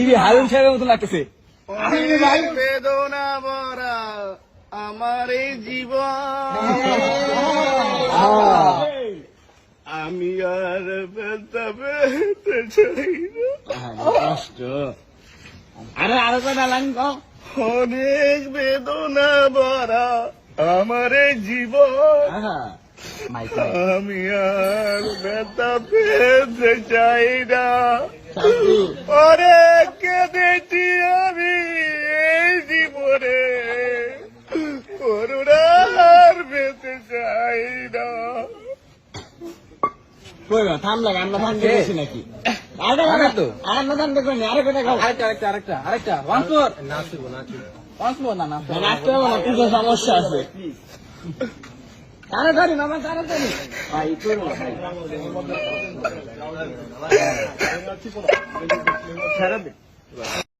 DB Harun সাহেবের মতো লাগতেছে। বেদনা আমার এই জীবন আমি আর কষ্ট আরে আরও কটা অনেক বেদনা ভরা আমার এই জীবন আমি আর ব্যথা পেতে চাই না। অনেক কেঁদেছি আমি এই জীবনে করুণার পেতে চাই না। কই না থাম আমরা ধান দিয়েছি নাকি? আরে আরে তো। আর না ধান দেখো আরে খাও আরেকটা আরেকটা আরেকটা আরেকটা। ওয়ান্স মোর ওয়ান্স মোর না না নাচতে হবে না কিছু সমস্যা আছে। তাড়াতাড়ি মামা তাড়াতাড়ি। ভাই করো ভাই।